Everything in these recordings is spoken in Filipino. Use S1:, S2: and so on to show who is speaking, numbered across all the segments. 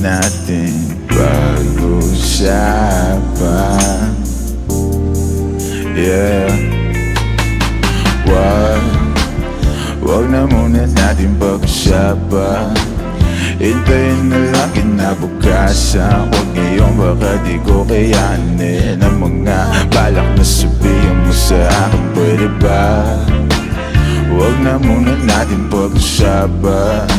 S1: natin. Pag-usapan Yeah. Wag Wag na muna natin pag-usapan Hintayin na lang kinabukasan. Huwag ngayon baka di ko kayanin. Ang mga balak na sabihin mo sa akin Pwede ba? Huwag na muna natin pag-usapan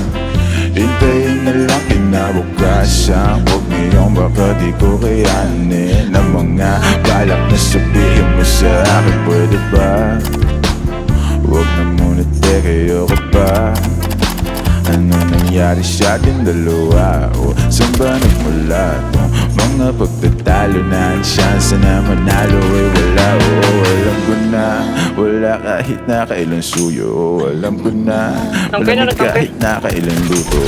S1: kinabukasan Huwag ngayon baka di ko kayanin Ang mga balak na sabihin mo sa akin Pwede ba? Huwag na muna teka, ayoko pa. Ano nangyari sa ating dalawa? O saan ba nagmula itong mga pagtatalo na ang chance na manalo ay wala. Oo, alam ko na Wala kahit na kailan suyo alam ko na. Malamig kahit na kailan luto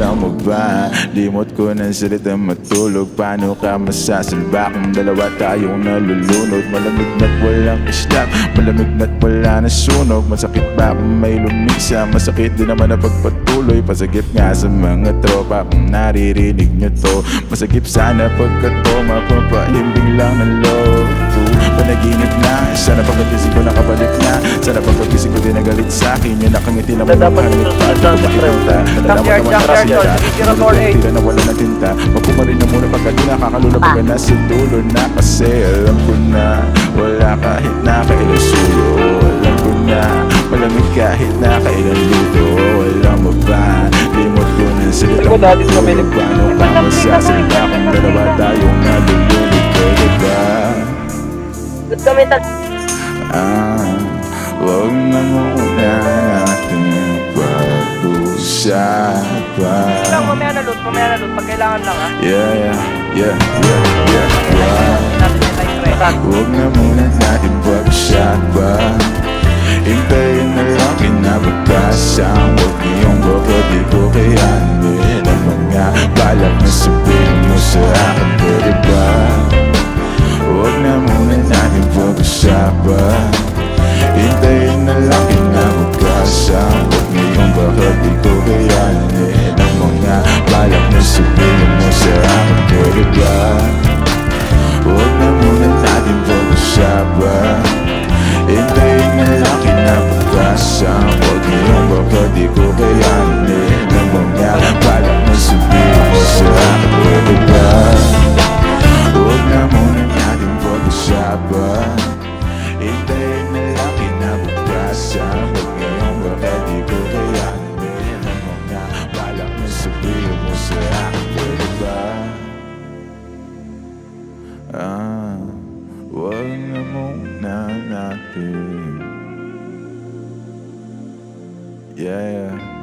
S1: alam mo ba? Limot ko ng salita matulog. Paano ka masasalba kung dalawa tayong nalulunod? Malamig na't walang islam Malamig na't wala na sunog. Masakit ba kung may lumisa? Masakit din naman na pagpatuloy. Pasagip nga sa mga tropa Kung naririnig nyo to. Masagip sana pagkat to Mapapahimbing lang ng ko Panaginip na. Sana pagkagising ko nakabalik na. Sana pagkagising ko din nagalit sa akin. Yung nakangiti lang
S2: Na dapat
S1: mga
S2: ito
S1: hangit
S2: sa
S1: pa,
S2: Cruz.
S1: makita. Nalaman
S2: Junkyard,
S1: naman
S2: junkyard,
S1: karasya na. Wala na tinta. Magpumarin na muna pagka di nakakalula Pagka nasa dulo na Kasi alam ko na Wala kahit na kailan suyo Alam ko na Malamig kahit na kailan luto. Alam mo ba Limot ko ng salita
S2: Ko dati sa kami nag-
S1: Paano ka. Masasalita Kung dalawa tayong
S2: Ba't kami tat...
S1: Ah, wag na muna natin pag-usapan
S2: Lang, mamaya na loot, mamaya na loot. Pag kailangan lang ha.
S1: Yeah, yeah, yeah, yeah, yeah, yeah
S2: Natin yung red.
S1: Huwag na muna natin pag-usapan Hintayin na lang kinabukasan Huwag ngayong baka di ko kayanin Ang mga balak na sabihin mo sa akin Pwede ba? Pag-usapan Hintayin na lang kinabukasan Huwag ngayong baka di ko kayanin Ang mga balak na sabihin mo sa akin Pwede ba? Huwag na muna natin pag-usapan Ah, wag na muna natin Yeah, yeah